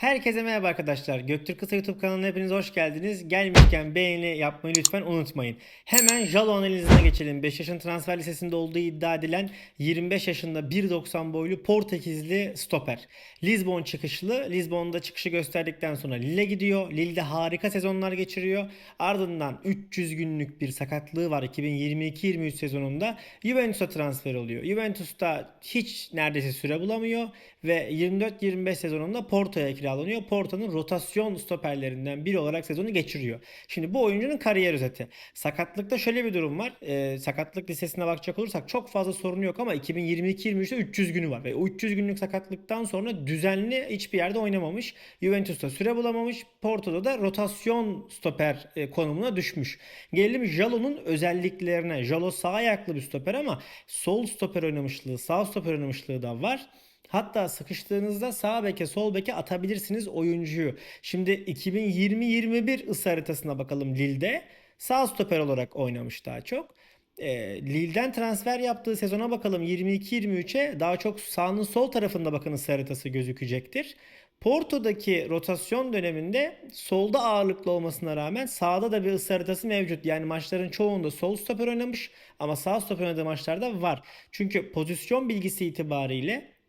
Herkese merhaba arkadaşlar. Göktürk Kısa YouTube kanalına hepiniz hoş geldiniz. Gelmişken beğeni yapmayı lütfen unutmayın. Hemen Jalo analizine geçelim. 5 yaşın transfer listesinde olduğu iddia edilen 25 yaşında 1.90 boylu Portekizli stoper. Lisbon çıkışlı. Lisbon'da çıkışı gösterdikten sonra Lille gidiyor. Lille'de harika sezonlar geçiriyor. Ardından 300 günlük bir sakatlığı var 2022-23 sezonunda. Juventus'a transfer oluyor. Juventus'ta hiç neredeyse süre bulamıyor ve 24-25 sezonunda Porto'ya kiralanıyor. Porto'nun rotasyon stoperlerinden biri olarak sezonu geçiriyor. Şimdi bu oyuncunun kariyer özeti. Sakatlıkta şöyle bir durum var. Ee, sakatlık listesine bakacak olursak çok fazla sorunu yok ama 2022-23'te 300 günü var. Ve o 300 günlük sakatlıktan sonra düzenli hiçbir yerde oynamamış. Juventus'ta süre bulamamış. Porto'da da rotasyon stoper e, konumuna düşmüş. Gelelim Jalo'nun özelliklerine. Jalo sağ ayaklı bir stoper ama sol stoper oynamışlığı, sağ stoper oynamışlığı da var. Hatta sıkıştığınızda sağ beke sol beke atabilirsiniz oyuncuyu. Şimdi 2020-21 ısı haritasına bakalım Lille'de. Sağ stoper olarak oynamış daha çok. E, Lille'den transfer yaptığı sezona bakalım 22-23'e daha çok sağının sol tarafında bakın ısı haritası gözükecektir. Porto'daki rotasyon döneminde solda ağırlıklı olmasına rağmen sağda da bir ısı haritası mevcut. Yani maçların çoğunda sol stoper oynamış ama sağ stoper oynadığı maçlarda var. Çünkü pozisyon bilgisi itibariyle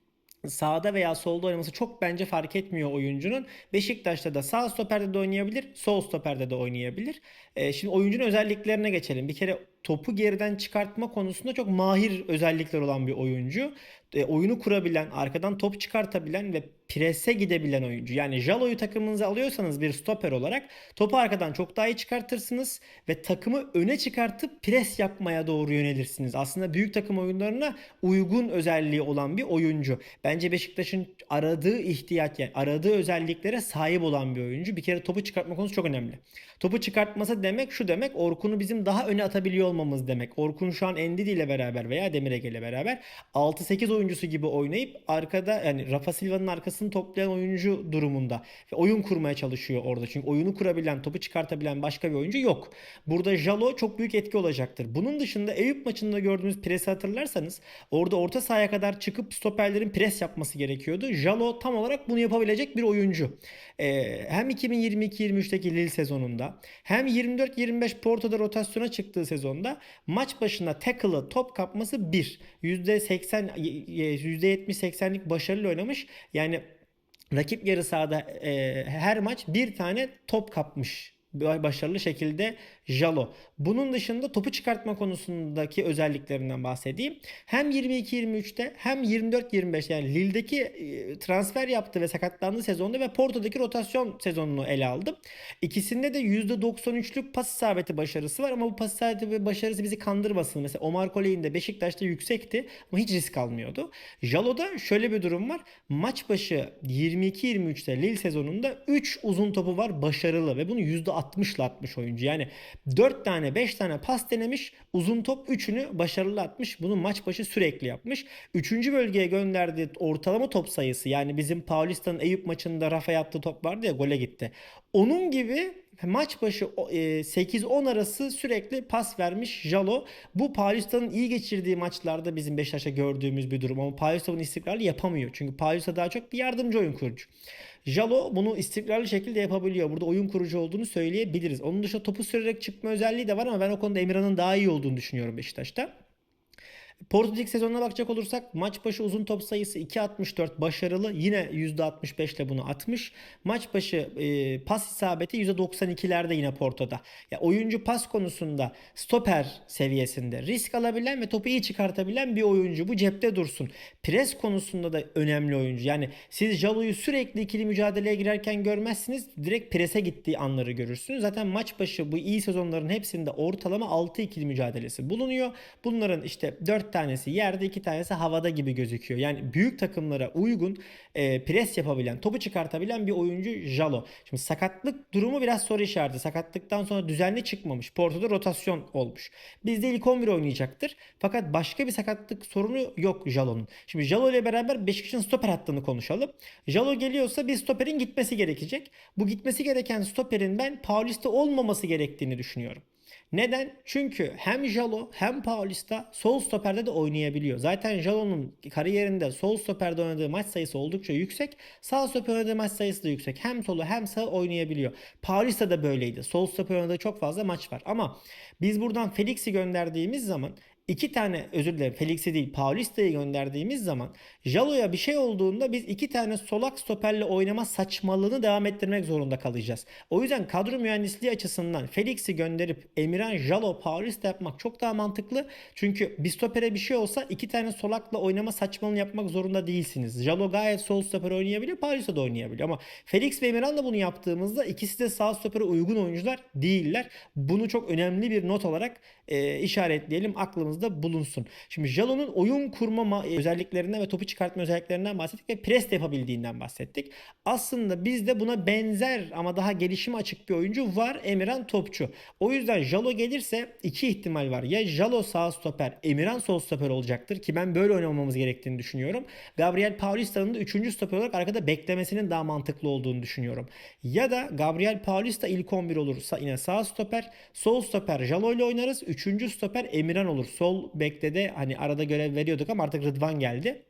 sağda veya solda oynaması çok bence fark etmiyor oyuncunun. Beşiktaş'ta da sağ stoperde de oynayabilir, sol stoperde de oynayabilir. Ee, şimdi oyuncunun özelliklerine geçelim. Bir kere topu geriden çıkartma konusunda çok mahir özellikler olan bir oyuncu. E, oyunu kurabilen, arkadan top çıkartabilen ve prese gidebilen oyuncu. Yani Jalo'yu takımınıza alıyorsanız bir stoper olarak topu arkadan çok daha iyi çıkartırsınız ve takımı öne çıkartıp pres yapmaya doğru yönelirsiniz. Aslında büyük takım oyunlarına uygun özelliği olan bir oyuncu. Bence Beşiktaş'ın aradığı ihtiyaç yani aradığı özelliklere sahip olan bir oyuncu. Bir kere topu çıkartma konusu çok önemli. Topu çıkartması demek şu demek Orkun'u bizim daha öne atabiliyor olmamız demek. Orkun şu an Endidi ile beraber veya Demirege ile beraber 6-8 oyuncusu gibi oynayıp arkada yani Rafa Silva'nın arkasını toplayan oyuncu durumunda. Ve oyun kurmaya çalışıyor orada. Çünkü oyunu kurabilen, topu çıkartabilen başka bir oyuncu yok. Burada Jalo çok büyük etki olacaktır. Bunun dışında Eyüp maçında gördüğümüz presi hatırlarsanız orada orta sahaya kadar çıkıp stoperlerin pres yapması gerekiyordu. Jalo tam olarak bunu yapabilecek bir oyuncu. Ee, hem 2022-23'teki Lille sezonunda hem 24-25 Porto'da rotasyona çıktığı sezonda maç başına tackle'ı top kapması 1. %80 %70-80'lik başarılı oynamış. Yani rakip yarı sahada e, her maç bir tane top kapmış başarılı şekilde Jalo. Bunun dışında topu çıkartma konusundaki özelliklerinden bahsedeyim. Hem 22-23'te hem 24-25 yani Lille'deki e, transfer yaptı ve sakatlandığı sezonda ve Porto'daki rotasyon sezonunu ele aldım. İkisinde de %93'lük pas isabeti başarısı var ama bu pas isabeti başarısı bizi kandırmasın. Mesela Omar Kolej'in de Beşiktaş'ta yüksekti ama hiç risk almıyordu. Jalo'da şöyle bir durum var. Maç başı 22-23'te Lille sezonunda 3 uzun topu var başarılı ve bunu %60'la atmış oyuncu. Yani 4 tane 5 tane pas denemiş. Uzun top 3'ünü başarılı atmış. Bunu maç başı sürekli yapmış. 3. bölgeye gönderdiği ortalama top sayısı yani bizim Paulista'nın Eyüp maçında Rafa yaptığı top vardı ya gole gitti. Onun gibi maç başı 8-10 arası sürekli pas vermiş Jalo. Bu Paulista'nın iyi geçirdiği maçlarda bizim Beşiktaş'ta gördüğümüz bir durum. Ama Paulista bunu istikrarlı yapamıyor. Çünkü Paulista daha çok bir yardımcı oyun kurucu. Jalo bunu istikrarlı şekilde yapabiliyor. Burada oyun kurucu olduğunu söyleyebiliriz. Onun dışında topu sürerek çıkma özelliği de var ama ben o konuda Emirhan'ın daha iyi olduğunu düşünüyorum Beşiktaş'ta. Porto sezonuna bakacak olursak maç başı uzun top sayısı 2.64 başarılı. Yine %65 ile bunu atmış. Maç başı e, pas isabeti %92'lerde yine Porto'da. Ya oyuncu pas konusunda stoper seviyesinde risk alabilen ve topu iyi çıkartabilen bir oyuncu. Bu cepte dursun. Pres konusunda da önemli oyuncu. Yani siz Jalo'yu sürekli ikili mücadeleye girerken görmezsiniz. Direkt prese gittiği anları görürsünüz. Zaten maç başı bu iyi sezonların hepsinde ortalama 6 ikili mücadelesi bulunuyor. Bunların işte 4 tanesi yerde iki tanesi havada gibi gözüküyor. Yani büyük takımlara uygun e, pres yapabilen, topu çıkartabilen bir oyuncu Jalo. Şimdi sakatlık durumu biraz soru işareti. Sakatlıktan sonra düzenli çıkmamış. Porto'da rotasyon olmuş. Bizde ilk 11 oynayacaktır. Fakat başka bir sakatlık sorunu yok Jalo'nun. Şimdi Jalo ile beraber Beşiktaş'ın stoper hattını konuşalım. Jalo geliyorsa bir stoperin gitmesi gerekecek. Bu gitmesi gereken stoperin ben Paulista olmaması gerektiğini düşünüyorum. Neden? Çünkü hem Jalo hem Paulista sol stoperde de oynayabiliyor. Zaten Jalo'nun kariyerinde sol stoperde oynadığı maç sayısı oldukça yüksek. Sağ stoper oynadığı maç sayısı da yüksek. Hem solu hem sağ oynayabiliyor. Paulista da böyleydi. Sol stoper oynadığı çok fazla maç var. Ama biz buradan Felix'i gönderdiğimiz zaman iki tane özür dilerim Felix'i değil Paulista'yı gönderdiğimiz zaman Jalo'ya bir şey olduğunda biz iki tane solak stoperle oynama saçmalığını devam ettirmek zorunda kalacağız. O yüzden kadro mühendisliği açısından Felix'i gönderip Emirhan, Jalo, Paulista yapmak çok daha mantıklı. Çünkü bir stopere bir şey olsa iki tane solakla oynama saçmalığını yapmak zorunda değilsiniz. Jalo gayet sol stoper oynayabiliyor, Paulista da oynayabiliyor ama Felix ve Emirhan da bunu yaptığımızda ikisi de sağ stopere uygun oyuncular değiller. Bunu çok önemli bir not olarak e, işaretleyelim aklımızda bulunsun. Şimdi Jalo'nun oyun kurma ma- özelliklerinden ve topu çıkartma özelliklerinden bahsettik ve pres de yapabildiğinden bahsettik. Aslında bizde buna benzer ama daha gelişime açık bir oyuncu var Emirhan Topçu. O yüzden Jalo gelirse iki ihtimal var. Ya Jalo sağ stoper, Emirhan sol stoper olacaktır ki ben böyle oynamamız gerektiğini düşünüyorum. Gabriel Paulista'nın da üçüncü stoper olarak arkada beklemesinin daha mantıklı olduğunu düşünüyorum. Ya da Gabriel Paulista ilk 11 olursa yine sağ stoper, sol stoper Jalo ile oynarız. Üçüncü stoper Emirhan olur. Sol bekte de hani arada görev veriyorduk ama artık Rıdvan geldi.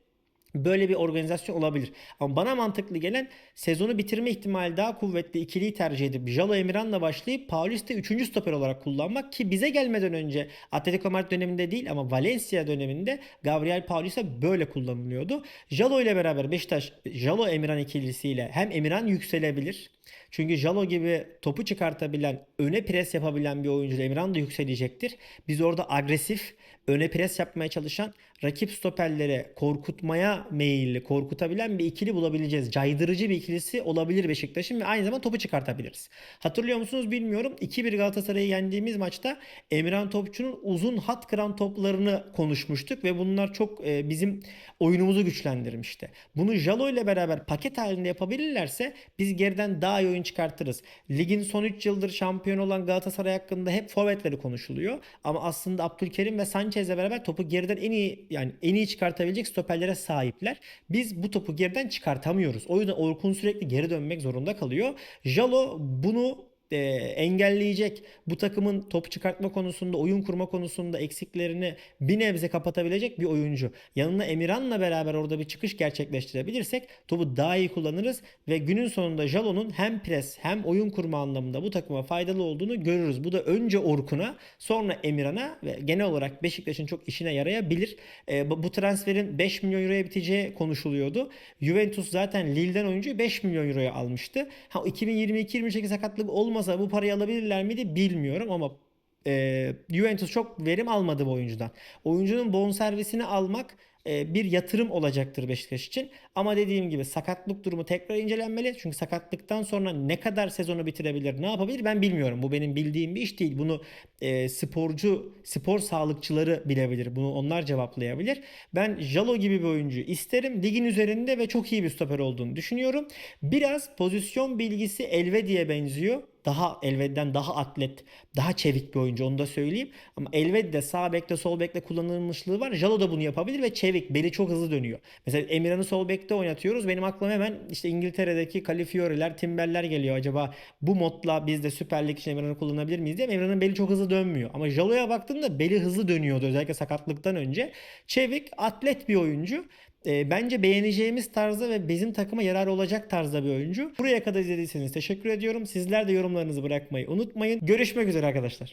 Böyle bir organizasyon olabilir. Ama bana mantıklı gelen sezonu bitirme ihtimali daha kuvvetli ikiliyi tercih edip Jalo Emirhan'la başlayıp Paulista 3. stoper olarak kullanmak ki bize gelmeden önce Atletico Madrid döneminde değil ama Valencia döneminde Gabriel Paulista böyle kullanılıyordu. Jalo ile beraber Beşiktaş Jalo Emirhan ikilisiyle hem Emirhan yükselebilir. Çünkü Jalo gibi topu çıkartabilen, öne pres yapabilen bir oyuncu Emirhan da yükselecektir. Biz orada agresif, öne pres yapmaya çalışan, rakip stoperlere korkutmaya meyilli, korkutabilen bir ikili bulabileceğiz. Caydırıcı bir ikilisi olabilir Beşiktaş'ın ve aynı zamanda topu çıkartabiliriz. Hatırlıyor musunuz bilmiyorum. 2-1 Galatasaray'ı yendiğimiz maçta Emirhan Topçu'nun uzun hat kıran toplarını konuşmuştuk ve bunlar çok e, bizim oyunumuzu güçlendirmişti. Bunu Jalo ile beraber paket halinde yapabilirlerse biz geriden daha iyi oyun çıkartırız. Ligin son 3 yıldır şampiyon olan Galatasaray hakkında hep forvetleri konuşuluyor. Ama aslında Abdülkerim ve Sanchez'le beraber topu geriden en iyi yani en iyi çıkartabilecek stoperlere sahipler. Biz bu topu geriden çıkartamıyoruz. O yüzden Orkun sürekli geri dönmek zorunda kalıyor. Jalo bunu e, engelleyecek bu takımın top çıkartma konusunda, oyun kurma konusunda eksiklerini bir nebze kapatabilecek bir oyuncu. Yanına Emirhan'la beraber orada bir çıkış gerçekleştirebilirsek topu daha iyi kullanırız ve günün sonunda Jalo'nun hem pres hem oyun kurma anlamında bu takıma faydalı olduğunu görürüz. Bu da önce Orkun'a sonra Emirhan'a ve genel olarak Beşiktaş'ın çok işine yarayabilir. E, bu transferin 5 milyon euroya biteceği konuşuluyordu. Juventus zaten Lille'den oyuncuyu 5 milyon euroya almıştı. Ha 2022-28 sakatlık olmasa bu parayı alabilirler miydi bilmiyorum ama e, Juventus çok verim almadı bu oyuncudan. Oyuncunun bonservisini almak e, bir yatırım olacaktır Beşiktaş için. Ama dediğim gibi sakatlık durumu tekrar incelenmeli. Çünkü sakatlıktan sonra ne kadar sezonu bitirebilir, ne yapabilir ben bilmiyorum. Bu benim bildiğim bir iş değil. Bunu e, sporcu, spor sağlıkçıları bilebilir. Bunu onlar cevaplayabilir. Ben Jalo gibi bir oyuncu isterim. Ligin üzerinde ve çok iyi bir stoper olduğunu düşünüyorum. Biraz pozisyon bilgisi Elvedi'ye benziyor daha Elved'den daha atlet, daha çevik bir oyuncu onu da söyleyeyim. Ama Elved de sağ bekte sol bekte kullanılmışlığı var. Jalo da bunu yapabilir ve çevik. Beli çok hızlı dönüyor. Mesela Emirhan'ı sol bekte oynatıyoruz. Benim aklıma hemen işte İngiltere'deki Califiore'ler, Timber'ler geliyor. Acaba bu modla biz de Süper Lig için Emirhan'ı kullanabilir miyiz diye. Emirhan'ın beli çok hızlı dönmüyor. Ama Jalo'ya baktığımda beli hızlı dönüyordu özellikle sakatlıktan önce. Çevik, atlet bir oyuncu. E, bence beğeneceğimiz tarzda ve bizim takıma yarar olacak tarzda bir oyuncu. Buraya kadar izlediyseniz teşekkür ediyorum. Sizler de yorumlarınızı bırakmayı unutmayın. Görüşmek üzere arkadaşlar.